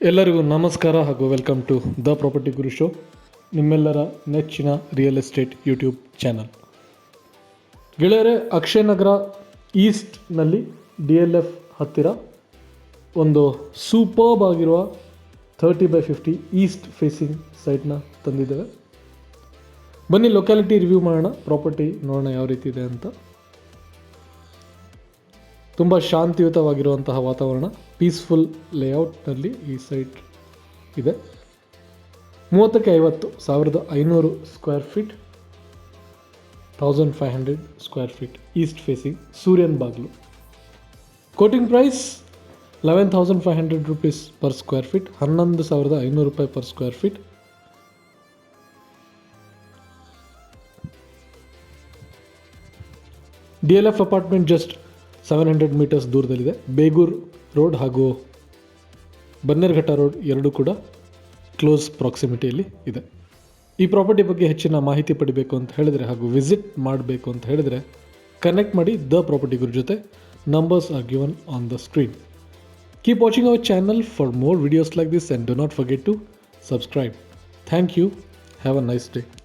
ಎಲ್ಲರಿಗೂ ನಮಸ್ಕಾರ ಹಾಗೂ welcome to the property guru show, ನಿಮ್ಮೆಲ್ಲರ ನೆಚ್ಚಿನ ರಿಯಲ್ ಎಸ್ಟೇಟ್ ಯೂಟ್ಯೂಬ್ ಚಾನಲ್ ಗೆಳೆಯರೆ, ಅಕ್ಷಯ್ ನಗರ ಈಸ್ಟ್ನಲ್ಲಿ ಡಿ ಎಲ್ ಎಫ್ ಹತ್ತಿರ ಒಂದು ಸೂಪರ್ಬ್ ಆಗಿರುವ thirty by fifty east facing ಸೈಟ್ನ ತಂದಿದ್ದೇವೆ. ಬನ್ನಿ ಲೊಕ್ಯಾಲಿಟಿ ರಿವ್ಯೂ ಮಾಡೋಣ ಪ್ರಾಪರ್ಟಿ ನೋಡೋಣ ಯಾವ ರೀತಿ ಇದೆ ಅಂತ. ತುಂಬ ಶಾಂತಿಯುತವಾಗಿರುವಂತಹ ವಾತಾವರಣ ಪೀಸ್ಫುಲ್ ಲೇಔಟ್ನಲ್ಲಿ ಈ ಸೈಟ್ ಇದೆ. ಮೂವತ್ತಕ್ಕೆ ಐವತ್ತು ಸಾವಿರದ ಐನೂರು square feet thousand five hundred square feet east facing ಸೂರ್ಯನ್ ಬಾಗಿಲು. Quoting price eleven thousand five hundred rupees per square feet ಹನ್ನೊಂದು ಸಾವಿರದ ಐನೂರು ರೂಪಾಯಿ per square feet D L F apartment just seven hundred metres ದೂರದಲ್ಲಿದೆ. ಬೇಗೂರ್ ರೋಡ್ ಹಾಗೂ Bannerghatta road ಎರಡೂ ಕೂಡ ಕ್ಲೋಸ್ ಪ್ರಾಕ್ಸಿಮಿಟಿಯಲ್ಲಿ ಇದೆ. ಈ ಪ್ರಾಪರ್ಟಿ ಬಗ್ಗೆ ಹೆಚ್ಚಿನ ಮಾಹಿತಿ ಪಡಿಬೇಕು ಅಂತ ಹೇಳಿದರೆ ಹಾಗೂ ವಿಸಿಟ್ ಮಾಡಬೇಕು ಅಂತ ಹೇಳಿದರೆ ಕನೆಕ್ಟ್ ಮಾಡಿ ದ ಪ್ರಾಪರ್ಟಿ ಜೊತೆ numbers are given on the screen keep watching our channel for more videos like this and do not forget to subscribe thank you have a nice day